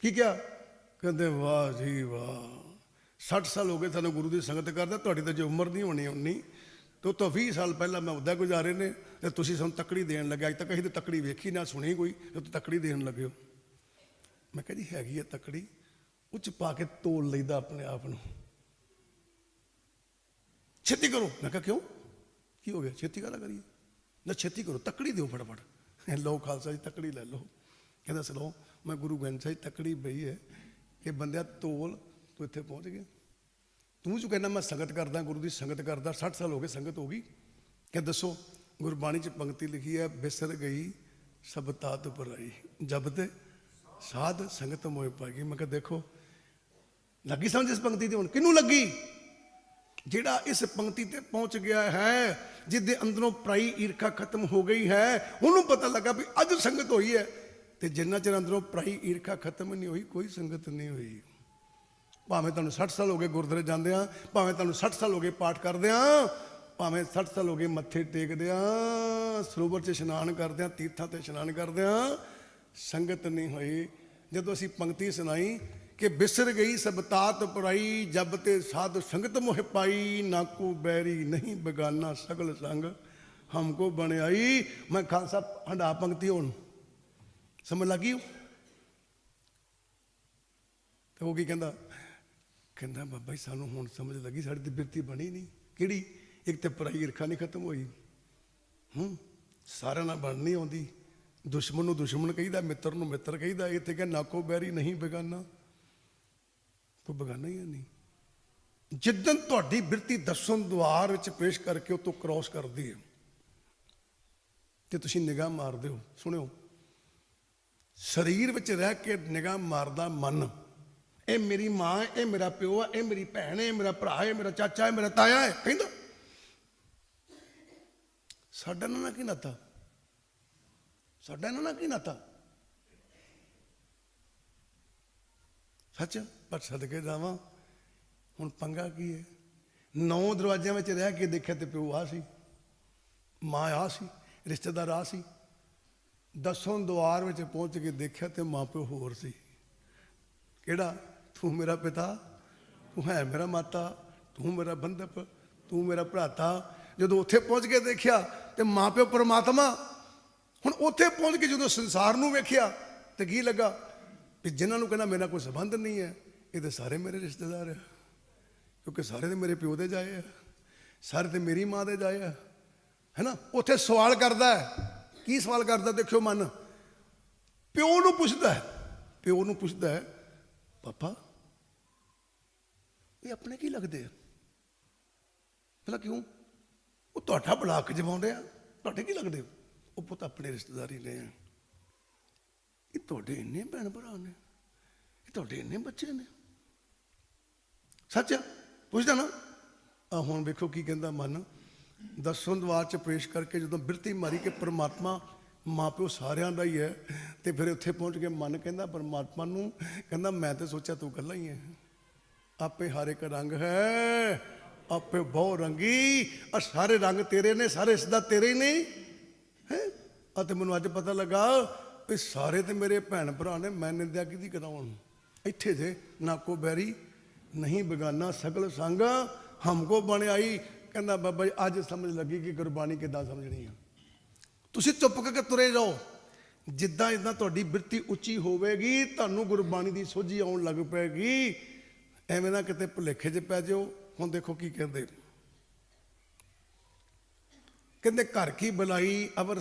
ਕੀ ਕਿਹਾ? ਕਹਿੰਦੇ, ਵਾਹ ਜੀ ਵਾਹ। 60 ਸਾਲ ਹੋ ਗਏ ਸਾਨੂੰ ਗੁਰੂ ਦੀ ਸੰਗਤ ਕਰਦਾ, ਤੁਹਾਡੀ ਤਾਂ ਜੇ ਉਮਰ ਨਹੀਂ ਹੋਣੀ ਉਨੀ, ਤੇ ਉਹ ਤੋਂ 20 ਸਾਲ ਪਹਿਲਾਂ ਮੈਂ ਉਹਦਾ ਗੁਜ਼ਾਰੇ ਨੇ, ਤੇ ਤੁਸੀਂ ਸਾਨੂੰ ਤੱਕੜੀ ਦੇਣ ਲੱਗੇ ਅੱਜ ਤੱਕ ਅਸੀਂ ਤਾਂ ਤਕੜੀ ਵੇਖੀ ਨਾ, ਸੁਣੀ ਕੋਈ, ਤੇ ਤੁਸੀਂ ਦੇਣ ਲੱਗੇ ਹੋ ਮੈਂ ਕਿਹਾ ਜੀ, ਹੈਗੀ ਆ ਤੱਕੜੀ, ਉੱਚ ਪਾ ਕੇ ਤੋਲ ਲਈਦਾ ਆਪਣੇ ਆਪ ਨੂੰ। ਛੇਤੀ ਕਰੋ। ਮੈਂ ਕਿਹਾ, ਕਿਉਂ? ਕੀ ਹੋ ਗਿਆ? ਛੇਤੀ ਕਾਹਦਾ ਕਰੀਏ? ਨਾ ਛੇਤੀ ਕਰੋ, ਤੱਕੜੀ ਦਿਓ ਫਟਾਫਟ। ਲਓ ਖਾਲਸਾ ਜੀ, ਤਕੜੀ ਲੈ ਲਓ। ਕਹਿੰਦਾ ਸਲੋ ਮੈਂ ਗੁਰੂ ਗ੍ਰੰਥ ਸਾਹਿਬ ਤਕੜੀ ਪਈ ਹੈ ਕਿ ਬੰਦਿਆ ਤੋਲ, ਤੂੰ ਇੱਥੇ ਪਹੁੰਚ ਗਿਆ। ਤੂੰ ਜੋ ਕਹਿੰਦਾ ਮੈਂ ਸੰਗਤ ਕਰਦਾ, ਗੁਰੂ ਦੀ ਸੰਗਤ ਕਰਦਾ 60 ਸਾਲ ਹੋ ਗਏ ਸੰਗਤ ਹੋ ਗਈ। ਕਿ ਦੱਸੋ, ਗੁਰਬਾਣੀ ਚ ਪੰਕਤੀ ਲਿਖੀ ਹੈ, ਬਿਸਰ ਗਈ, ਸਭ ਤਾਤ ਪਰਾਈ ਜਬ ਤੇ ਸਾਧ ਸੰਗਤ ਮੋਏ ਪਾਈ ਮੈਂ ਕਿਹਾ ਦੇਖੋ, ਲੱਗੀ ਸਮਝ ਇਸ ਪੰਕਤੀ ਤੇ ਹੁਣ? ਕਿਹਨੂੰ ਲੱਗੀ? ਜਿਹੜਾ ਇਸ ਪੰਕਤੀ ਤੇ ਪਹੁੰਚ ਗਿਆ ਹੈ ਜਿਹਦੇ ਅੰਦਰੋਂ ਪ੍ਰਾਈ ਈਰਖਾ ਖਤਮ ਹੋ ਗਈ ਹੈ, ਉਹਨੂੰ ਪਤਾ ਲੱਗਾ ਵੀ ਅੱਜ ਸੰਗਤ ਹੋਈ ਹੈ। ਤੇ ਜਿੰਨਾ ਚਿਰ ਅੰਦਰੋਂ ਪ੍ਰਾਈ ਈਰਖਾ ਖਤਮ ਨਹੀਂ ਹੋਈ, ਕੋਈ ਸੰਗਤ ਨਹੀਂ ਹੋਈ। ਭਾਵੇਂ ਤੁਹਾਨੂੰ 60 ਸਾਲ ਹੋ ਗਏ ਗੁਰਦੁਆਰੇ ਜਾਂਦੇ ਆ, ਭਾਵੇਂ ਤੁਹਾਨੂੰ 60 ਸਾਲ ਹੋ ਗਏ ਪਾਠ ਕਰਦੇ ਆ, ਭਾਵੇਂ 60 ਸਾਲ ਹੋ ਗਏ ਮੱਥੇ ਟੇਕਦੇ ਆ, ਸਰੋਵਰ 'ਚ ਇਸ਼ਨਾਨ ਕਰਦੇ ਆ, ਤੀਰਥਾਂ ਤੇ ਇਸ਼ਨਾਨ ਕਰਦੇ ਆ, ਸੰਗਤ ਨਹੀਂ ਹੋਈ। ਜਦੋਂ ਅਸੀਂ ਪੰਕਤੀ ਸੁਣਾਈ ਕਿ ਬਿਸਰ ਗਈ ਸਬਤਾਤ ਪਰਾਈ, ਜਬ ਤੇ ਸਾਧ ਸੰਗਤ ਮੋਹ ਪਾਈ ਨਾ ਕੋ ਬੈਰੀ ਨਹੀਂ ਬਗਾਨਾ ਸਗਲ ਸੰਗ ਹਮਕੋ ਬਣਾਈ ਮੈਂ ਖਾਲਸਾ, ਹੰਡਾ ਪੰਕਤੀ ਹੋਣ। ਸਮਝ ਲੱਗੀ ਹੋ ਤੇ ਉਹ ਕੀ ਕਹਿੰਦਾ? ਕਹਿੰਦਾ, ਬਾਬਾ ਜੀ, ਸਾਨੂੰ ਹੁਣ ਸਮਝ ਲੱਗੀ, ਸਾਡੀ ਤੇ ਬਿਰਤੀ ਬਣੀ ਨਹੀਂ। ਕਿਹੜੀ? ਇੱਕ ਤੇ ਪਰਾਈ ਈਰਖਾ ਨਹੀਂ ਖਤਮ ਹੋਈ। ਹੂੰ? ਸਾਰਿਆਂ ਨਾਲ ਬਣਨੀ ਆਉਂਦੀ। ਦੁਸ਼ਮਣ ਨੂੰ ਦੁਸ਼ਮਣ ਕਹੀਦਾ, ਮਿੱਤਰ ਨੂੰ ਮਿੱਤਰ ਕਹੀਦਾ। ਇੱਥੇ ਕਿ ਨਾਕੋ ਬੈਰੀ ਨਹੀਂ ਬੇਗਾਨਾ। ਕੋਈ ਬੇਗਾਨਾ ਹੀ ਹੈ ਨਹੀਂ। ਜਿੱਦਨ ਤੁਹਾਡੀ ਬਿਰਤੀ ਦਸਮ ਦੁਆਰ ਵਿੱਚ ਪੇਸ਼ ਕਰਕੇ ਉਹ ਤੋਂ ਕ੍ਰਾਸ ਕਰਦੀ ਹੈ, ਤੇ ਤੁਸੀਂ ਨਿਗਾਹ ਮਾਰਦੇ ਹੋ। ਸੁਣਿਓ ਸਰੀਰ ਵਿੱਚ ਰਹਿ ਕੇ ਨਿਗਾਹ ਮਾਰਦਾ ਮਨ। ਇਹ ਮੇਰੀ ਮਾਂ ਇਹ ਮੇਰਾ ਪਿਓ ਹੈ, ਇਹ ਮੇਰੀ ਭੈਣ ਹੈ ਮੇਰਾ ਭਰਾ ਹੈ ਮੇਰਾ ਚਾਚਾ ਹੈ ਮੇਰਾ ਤਾਇਆ ਹੈ, ਕਹਿੰਦਾ। ਸਾਡਾ ਇਹਨਾਂ ਨਾਲ ਕੀ ਨਾਤਾ? ਸਾਡਾ ਇਹਨਾਂ ਨਾਲ ਕੀ ਨਾਤਾ? ਸੱਚ? ਪਰ ਸਦਕੇ ਜਾਵਾਂ, ਹੁਣ ਪੰਗਾ ਕੀ ਹੈ? ਨੌ ਦਰਵਾਜ਼ਿਆਂ ਵਿੱਚ ਰਹਿ ਕੇ ਦੇਖਿਆ ਤੇ ਪਿਓ ਆ ਸੀ, ਮਾਂ ਆ ਸੀ, ਰਿਸ਼ਤੇਦਾਰ ਆ ਸੀ। ਦਸੋਂ ਦੁਆਰ ਵਿੱਚ ਪਹੁੰਚ ਕੇ ਦੇਖਿਆ ਤੇ ਮਾਪਿਓ ਹੋਰ ਸੀ। ਕਿਹੜਾ? ਤੂੰ ਮੇਰਾ ਪਿਤਾ, ਤੂੰ ਹੈ ਮੇਰਾ ਮਾਤਾ, ਤੂੰ ਮੇਰਾ ਬੰਧਪ, ਤੂੰ ਮੇਰਾ ਭਰਾਤਾ। ਜਦੋਂ ਉੱਥੇ ਪਹੁੰਚ ਕੇ ਦੇਖਿਆ ਤੇ ਮਾਪਿਓ ਪਰਮਾਤਮਾ, ਹੁਣ ਉੱਥੇ ਪਹੁੰਚ ਕੇ ਜਦੋਂ ਸੰਸਾਰ ਨੂੰ ਵੇਖਿਆ ਤੇ ਕੀ ਲੱਗਾ? ਵੀ ਜਿਨ੍ਹਾਂ ਨੂੰ ਕਹਿੰਦਾ ਮੇਰਾ ਕੋਈ ਸੰਬੰਧ ਨਹੀਂ ਹੈ, ਇਹ ਤੇ ਸਾਰੇ ਮੇਰੇ ਰਿਸ਼ਤੇਦਾਰ ਆ। ਕਿਉਂਕਿ ਸਾਰੇ ਤੇ ਮੇਰੇ ਪਿਓ ਦੇ ਜਾਏ ਆ, ਸਾਰੇ ਤੇ ਮੇਰੀ ਮਾਂ ਦੇ ਜਾਏ ਆ। ਹੈਨਾ? ਉੱਥੇ ਸਵਾਲ ਕਰਦਾ ਹੈ ਕੀ ਸਵਾਲ ਕਰਦਾ ਦੇਖਿਓ ਮਨ। ਪਿਓ ਨੂੰ ਪੁੱਛਦਾ ਹੈ। ਪਿਓ ਨੂੰ ਪੁੱਛਦਾ ਹੈ, ਪਾਪਾ, ਇਹ ਆਪਣੇ ਕੀ ਲੱਗਦੇ ਆ? ਭਲਾ ਕਿਉਂ? ਉਹ ਤੁਹਾਡਾ ਬਲਾਕ ਜਮਾਉਂਦੇ ਆ। ਤੁਹਾਡੇ ਕੀ ਲੱਗਦੇ? ਉਹ ਪੁੱਤ ਆਪਣੇ ਰਿਸ਼ਤੇਦਾਰੀ ਨੇ ਆ। ਇਹ ਤੁਹਾਡੇ ਇੰਨੇ ਭੈਣ ਭਰਾ ਨੇ। ਇਹ ਤੁਹਾਡੇ ਇੰਨੇ ਬੱਚੇ ਨੇ। ਸੱਚ ਪੁੱਛਦਾ ਨਾ। ਆ ਹੁਣ ਵੇਖੋ ਕੀ ਕਹਿੰਦਾ ਮਨ। ਦਸੋਂ ਦਵਾਰ ਚ ਪੇਸ਼ ਕਰਕੇ ਜਦੋਂ ਬਿਰਤੀ ਮਾਰੀ ਕਿ ਪ੍ਰਮਾਤਮਾ ਮਾਪਿਓ ਸਾਰਿਆਂ ਦਾ ਹੀ ਹੈ, ਤੇ ਫਿਰ ਉੱਥੇ ਪਹੁੰਚ ਕੇ ਮਨ ਕਹਿੰਦਾ, ਪਰਮਾਤਮਾ ਨੂੰ ਕਹਿੰਦਾ, ਮੈਂ ਤੇ ਸੋਚਿਆ ਤੂੰ ਇਕੱਲਾ ਹੀ ਹੈ। ਆਪੇ ਹਰ ਇੱਕ ਰੰਗ ਹੈ, ਆਪੇ ਬਹੁ ਰੰਗੀ ਆ ਸਾਰੇ ਰੰਗ ਤੇਰੇ ਨੇ, ਸਾਰੇ ਸਦਾ ਤੇਰੇ ਹੀ ਨੇ। ਹੈ? ਅਤੇ ਮੈਨੂੰ ਅੱਜ ਪਤਾ ਲੱਗਾ ਵੀ ਸਾਰੇ ਤੇ ਮੇਰੇ ਭੈਣ ਭਰਾ ਨੇ, ਮੈਂ ਨਿੰਦਿਆ ਕਿਹਦੀ ਕਰਾਉਣ ਇੱਥੇ ਜੇ ਨਾ ਕੋ ਬੈਰੀ, ਨਹੀਂ ਬਗਾਨਾ, ਸਗਲ ਸੰਗ, ਹਮਕੋ ਬਣਾਈ ਕਹਿੰਦਾ, ਬਾਬਾ ਜੀ, ਅੱਜ ਸਮਝ ਲੱਗੀ ਕਿ ਗੁਰਬਾਣੀ ਕਿੱਦਾਂ ਸਮਝਣੀ ਆ। ਤੁਸੀਂ ਚੁੱਪ ਕਰਕੇ ਤੁਰੇ ਜਾਓ। ਜਿੱਦਾਂ ਜਿੱਦਾਂ ਤੁਹਾਡੀ ਬਿਰਤੀ ਉੱਚੀ ਹੋਵੇਗੀ, ਤੁਹਾਨੂੰ ਗੁਰਬਾਣੀ ਦੀ ਸੋਝੀ ਆਉਣ ਲੱਗ ਪਏਗੀ। ਐਵੇਂ ਨਾ ਕਿਤੇ ਭੁਲੇਖੇ 'ਚ ਪੈ ਜਾਓ। ਹੁਣ ਦੇਖੋ ਕੀ ਕਹਿੰਦੇ। ਕਹਿੰਦੇ, ਘਰ ਕੀ ਬੁਲਾਈ, ਅਵਰ